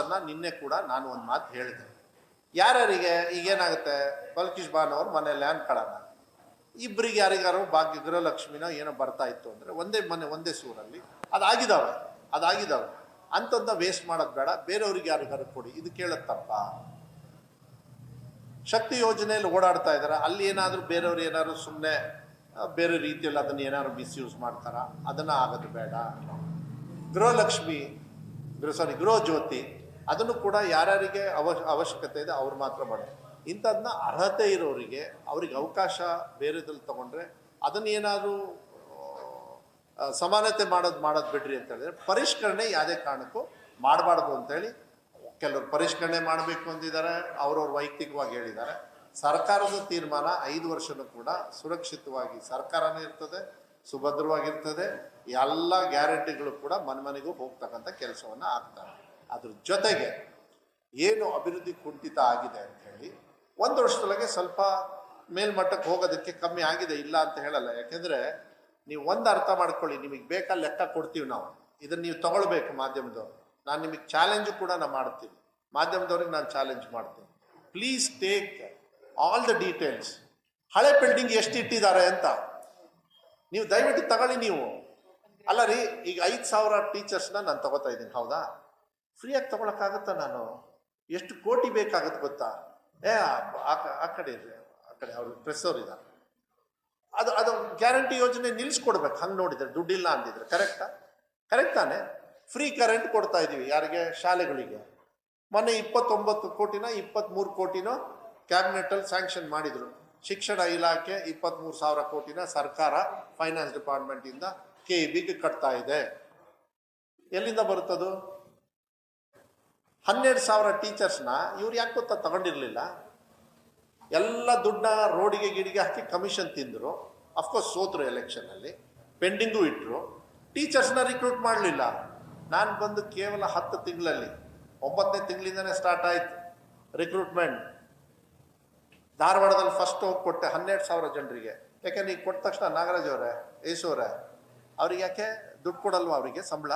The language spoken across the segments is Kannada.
ಮಾತನ್ನ ನಿನ್ನೆ ಕೂಡ ನಾನು ಒಂದು ಮಾತು ಹೇಳಿದೆ. ಯಾರ್ಯಾರಿಗೆ ಈಗೇನಾಗುತ್ತೆ ಬಲ್ಕಿಶ್ ಬಾನ್ ಅವ್ರ ಮನೆ ಲ್ಯಾಂಡ್ ಕಳನ ಇಬ್ಬರಿಗೆ ಯಾರಿಗಾರು ಭಾಗ್ಯ, ಗೃಹಲಕ್ಷ್ಮಿನೋ ಏನೋ ಬರ್ತಾ ಇತ್ತು ಅಂದರೆ ಒಂದೇ ಮನೆ, ಒಂದೇ ಸೂರಲ್ಲಿ. ಅದಾಗಿದ್ದಾವೆ ಅದಾಗಿದ್ದಾವೆ ಅಂಥದ್ದನ್ನ ವೇಸ್ಟ್ ಮಾಡೋದು ಬೇಡ, ಬೇರೆಯವ್ರಿಗೆ ಯಾರಿಗಾರು ಕೊಡಿ, ಇದು ಕೇಳುತ್ತಪ್ಪ ಶಕ್ತಿ ಯೋಜನೆಯಲ್ಲಿ ಓಡಾಡ್ತಾ ಇದ್ದಾರೆ ಅಲ್ಲಿ ಏನಾದರೂ ಬೇರೆಯವ್ರು ಏನಾದ್ರು ಸುಮ್ಮನೆ ಬೇರೆ ರೀತಿಯಲ್ಲಿ ಅದನ್ನು ಏನಾದ್ರು ಮಿಸ್ಯೂಸ್ ಮಾಡ್ತಾರ? ಅದನ್ನು ಆಗೋದು ಬೇಡ. ಗೃಹಲಕ್ಷ್ಮಿ, ಗೃಹ ಸಾರಿ ಗೃಹ ಜ್ಯೋತಿ ಅದನ್ನು ಕೂಡ ಯಾರ್ಯಾರಿಗೆ ಅವ ಅವಶ್ಯಕತೆ ಇದೆ ಅವ್ರು ಮಾತ್ರ ಮಾಡೋದು. ಇಂಥದನ್ನ ಅರ್ಹತೆ ಇರೋರಿಗೆ ಅವ್ರಿಗೆ ಅವಕಾಶ ಬೇರೆದ್ರಲ್ಲಿ ತಗೊಂಡ್ರೆ ಅದನ್ನ ಏನಾದರೂ ಸಮಾನತೆ ಮಾಡೋದು ಮಾಡೋದು ಬಿಡ್ರಿ ಅಂತ ಹೇಳಿದ್ರೆ ಪರಿಷ್ಕರಣೆ ಯಾವುದೇ ಕಾರಣಕ್ಕೂ ಮಾಡಬಾರ್ದು ಅಂತೇಳಿ ಕೆಲವರು ಪರಿಷ್ಕರಣೆ ಮಾಡಬೇಕು ಅಂದಿದ್ದಾರೆ, ಅವ್ರವ್ರ ವೈಯಕ್ತಿಕವಾಗಿ ಹೇಳಿದ್ದಾರೆ. ಸರ್ಕಾರದ ತೀರ್ಮಾನ ಐದು ವರ್ಷನೂ ಕೂಡ ಸುರಕ್ಷಿತವಾಗಿ ಸರ್ಕಾರನೇ ಇರ್ತದೆ, ಸುಭದ್ರವಾಗಿರ್ತದೆ, ಎಲ್ಲ ಗ್ಯಾರಂಟಿಗಳು ಕೂಡ ಮನೆ ಮನೆಗೂ ಹೋಗ್ತಕ್ಕಂಥ ಕೆಲಸವನ್ನು ಆಗ್ತಾರೆ ಅದ್ರ ಜೊತೆಗೆ ಏನು ಅಭಿವೃದ್ಧಿ ಕುಂಠಿತ ಆಗಿದೆ ಅಂತ ಹೇಳಿ ಒಂದು ವರ್ಷದೊಳಗೆ ಸ್ವಲ್ಪ ಮೇಲ್ಮಟ್ಟಕ್ಕೆ ಹೋಗೋದಕ್ಕೆ ಕಮ್ಮಿ ಆಗಿದೆ, ಇಲ್ಲ ಅಂತ ಹೇಳಲ್ಲ. ಯಾಕೆಂದ್ರೆ ನೀವು ಒಂದು ಅರ್ಥ ಮಾಡ್ಕೊಳ್ಳಿ, ನಿಮಗೆ ಬೇಕಾ ಲೆಕ್ಕ ಕೊಡ್ತೀವಿ ನಾವು. ಇದನ್ನ ನೀವು ತಗೊಳ್ಬೇಕು ಮಾಧ್ಯಮದವ್ರು. ನಾನು ನಿಮಗೆ ಚಾಲೆಂಜು ಕೂಡ ನಾನು ಮಾಡ್ತೀನಿ. ಮಾಧ್ಯಮದವ್ರಿಗೆ ನಾನು ಚಾಲೆಂಜ್ ಮಾಡ್ತೀನಿ. Please take all the details ಹಳೆ ಬಿಲ್ಡಿಂಗ್ ಎಷ್ಟು ಇಟ್ಟಿದ್ದಾರೆ ಅಂತ. ನೀವು ದಯವಿಟ್ಟು ತಗೊಳ್ಳಿ ನೀವು. ಅಲ್ಲ ರೀ, ಈಗ ಐದು ಸಾವಿರ ಟೀಚರ್ಸ್ನ ನಾನು ತಗೋತಾ ಇದ್ದೀನಿ, ಹೌದಾ? ಫ್ರೀಯಾಗಿ ತಗೊಳಕ್ಕಾಗತ್ತಾ ನಾನು? ಎಷ್ಟು ಕೋಟಿ ಬೇಕಾಗತ್ತೆ ಗೊತ್ತಾ? ಏ, ಆ- ಕಡೆ ಆ ಕಡೆ ಅವರು ಪ್ರೆಸ್ ಇದ್ದಾರೆ ಅದು ಅದು ಗ್ಯಾರಂಟಿ ಯೋಜನೆ ನಿಲ್ಲಿಸ್ಕೊಡ್ಬೇಕು ಹಂಗೆ ನೋಡಿದರೆ, ದುಡ್ಡಿಲ್ಲ ಅಂದಿದ್ರೆ, ಕರೆಕ್ಟಾ? ಕರೆಕ್ಟ್ ತಾನೆ? ಫ್ರೀ ಕರೆಂಟ್ ಕೊಡ್ತಾ ಇದ್ದೀವಿ ಯಾರಿಗೆ? ಶಾಲೆಗಳಿಗೆ. ಮೊನ್ನೆ ಇಪ್ಪತ್ತೊಂಬತ್ತು ಕೋಟಿನ ಇಪ್ಪತ್ತ್ಮೂರು ಕೋಟಿನೋ ಕ್ಯಾಬಿನೆಟಲ್ಲಿ ಸ್ಯಾಂಕ್ಷನ್ ಮಾಡಿದರು. ಶಿಕ್ಷಣ ಇಲಾಖೆ ಇಪ್ಪತ್ತ್ಮೂರು ಸಾವಿರ ಕೋಟಿನ ಸರ್ಕಾರ, ಫೈನಾನ್ಸ್ ಡಿಪಾರ್ಟ್ಮೆಂಟಿಂದ ಕೆ ಇ ಬಿಗೆ ಕಟ್ತಾ ಇದೆ. ಎಲ್ಲಿಂದ ಬರುತ್ತದು? ಹನ್ನೆರಡು ಸಾವಿರ ಟೀಚರ್ಸ್ನ ಇವ್ರು ಯಾಕೆ ಗೊತ್ತಾ ತಗೊಂಡಿರಲಿಲ್ಲ? ಎಲ್ಲ ದುಡ್ಡನ್ನ ರೋಡಿಗೆ ಗಿಡಿಗೆ ಹಾಕಿ ಕಮಿಷನ್ ತಿಂದರು. ಅಫ್ಕೋರ್ಸ್ ಸೋತರು ಎಲೆಕ್ಷನಲ್ಲಿ ಪೆಂಡಿಂಗೂ ಇಟ್ಟರು ಟೀಚರ್ಸ್ನ ರಿಕ್ರೂಟ್ ಮಾಡಲಿಲ್ಲ. ನಾನು ಬಂದು ಕೇವಲ ಹತ್ತು ತಿಂಗಳಲ್ಲಿ ಒಂಬತ್ತನೇ ತಿಂಗಳಿಂದನೇ ಸ್ಟಾರ್ಟ್ ಆಯಿತು ರಿಕ್ರೂಟ್ಮೆಂಟ್ ಧಾರವಾಡದಲ್ಲಿ ಫಸ್ಟ್ ಹೋಗಿ ಕೊಟ್ಟೆ ಹನ್ನೆರಡು ಸಾವಿರ ಜನರಿಗೆ. ಯಾಕೆಂದ್ರೆ ನೀವು ಕೊಟ್ಟ ತಕ್ಷಣ ನಾಗರಾಜ್ ಅವರೇ ಯೇಸು ಅವರೇ, ಅವ್ರಿಗೆ ಯಾಕೆ ದುಡ್ಡು ಕೊಡಲ್ವ ಅವರಿಗೆ ಸಂಬಳ?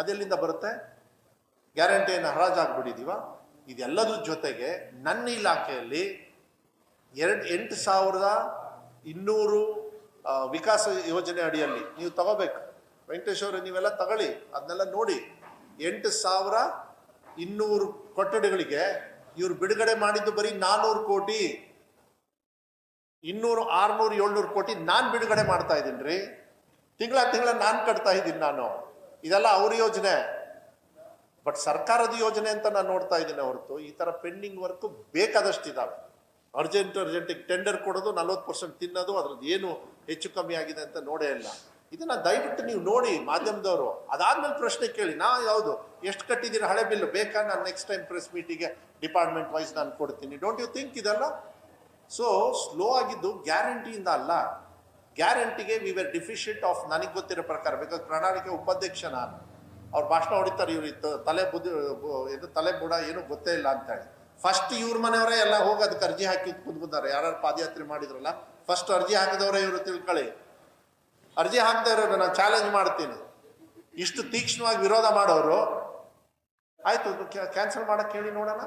ಅದೆಲ್ಲಿಂದ ಬರುತ್ತೆ? ಗ್ಯಾರಂಟಿಯನ್ನು ಹರಾಜಾಗ್ಬಿಟ್ಟಿದೀವ. ಇದೆಲ್ಲದ್ರ ಜೊತೆಗೆ ನನ್ನ ಇಲಾಖೆಯಲ್ಲಿ ಎರಡು, ಎಂಟು ಸಾವಿರದ ಇನ್ನೂರು ವಿಕಾಸ ಯೋಜನೆ ಅಡಿಯಲ್ಲಿ ನೀವು ತಗೋಬೇಕು. ವೆಂಕಟೇಶ್ ಅವರೇ ನೀವೆಲ್ಲ ತಗೊಳ್ಳಿ. ಅದನ್ನೆಲ್ಲ ನೋಡಿ. ಎಂಟು ಸಾವಿರ ಇನ್ನೂರು ಕೊಠಡಿಗಳಿಗೆ ಇವ್ರು ಬಿಡುಗಡೆ ಮಾಡಿದ್ದು ಬರೀ ನಾನ್ನೂರು ಕೋಟಿ. ಇನ್ನೂರು ಆರ್ನೂರು ಏಳ್ನೂರು ಕೋಟಿ ನಾನು ಬಿಡುಗಡೆ ಮಾಡ್ತಾ ಇದ್ದೀನಿ ರೀ. ತಿಂಗಳ ತಿಂಗಳ ನಾನು ಕಟ್ತಾ ಇದ್ದೀನಿ ನಾನು. ಇದೆಲ್ಲ ಅವ್ರ ಯೋಜನೆ. ಬಟ್ ಸರ್ಕಾರದ ಯೋಜನೆ ಅಂತ ನಾನು ನೋಡ್ತಾ ಇದ್ದೀನಿ ಹೊರತು, ಈ ಥರ ಪೆಂಡಿಂಗ್ ವರ್ಕ್ ಬೇಕಾದಷ್ಟು ಇದಾವೆ. ಅರ್ಜೆಂಟ್ ಅರ್ಜೆಂಟಿಗೆ ಟೆಂಡರ್ ಕೊಡೋದು, ನಲ್ವತ್ತು ಪರ್ಸೆಂಟ್ ತಿನ್ನೋದು, ಅದ್ರದ್ದು ಏನು ಹೆಚ್ಚು ಕಮ್ಮಿ ಆಗಿದೆ ಅಂತ ನೋಡೇ ಇಲ್ಲ. ಇದನ್ನು ದಯವಿಟ್ಟು ನೀವು ನೋಡಿ ಮಾಧ್ಯಮದವರು. ಅದಾದ್ಮೇಲೆ ಪ್ರಶ್ನೆ ಕೇಳಿ. ನಾ ಯಾವುದು? ಎಷ್ಟು ಕಟ್ಟಿದ್ದೀರಿ ಹಳೆ ಬಿಲ್ ಬೇಕಾ? ನಾನು ನೆಕ್ಸ್ಟ್ ಟೈಮ್ ಪ್ರೆಸ್ ಮೀಟಿಗೆ ಡಿಪಾರ್ಟ್ಮೆಂಟ್ ವೈಸ್ ನಾನು ಕೊಡ್ತೀನಿ. ಡೋಂಟ್ ಯು ಥಿಂಕ್ ಇದಲ್ಲ? ಸೊ ಸ್ಲೋ ಆಗಿದ್ದು ಗ್ಯಾರಂಟಿಯಿಂದ ಅಲ್ಲ. ಗ್ಯಾರಂಟಿಗೆ ವಿ ವೆರ್ ಡಿಫಿಷಿಯಂಟ್ ಆಫ್ ನನಗೆ ಗೊತ್ತಿರೋ ಪ್ರಕಾರ. ಬಿಕಾಸ್ ಪ್ರಣಾಳಿಕೆ ಉಪಾಧ್ಯಕ್ಷ ನಾನು. ಅವ್ರು ಭಾಷಣ ಹೊಡಿತಾರೆ ಇವ್ರು ತಲೆ ಬುದ್ಧಿ ಇದು ತಲೆ ಬುಡ ಏನು ಗೊತ್ತೇ ಇಲ್ಲ ಅಂತ ಹೇಳಿ ಫಸ್ಟ್ ಇವ್ರ ಮನೆಯವರೇ ಎಲ್ಲ ಹೋಗಿ ಅದಕ್ಕೆ ಅರ್ಜಿ ಹಾಕಿ ಕುಂತ್ಕೊಂತಾರೆ ಯಾರು ಪಾದಯಾತ್ರೆ ಮಾಡಿದ್ರಲ್ಲ ಫಸ್ಟ್ ಅರ್ಜಿ ಹಾಕಿದವರೇ ಇವರು ತಿಳ್ಕೊಳ್ಳಿ. ಅರ್ಜಿ ಹಾಕ್ತಾ ಇರೋರು ನಾನು ಚಾಲೆಂಜ್ ಮಾಡ್ತೀನಿ. ಇಷ್ಟು ತೀಕ್ಷ್ಣವಾಗಿ ವಿರೋಧ ಮಾಡೋರು, ಆಯ್ತು ಕ್ಯಾನ್ಸಲ್ ಮಾಡಕ್ಕೆ ಹೇಳಿ ನೋಡೋಣ.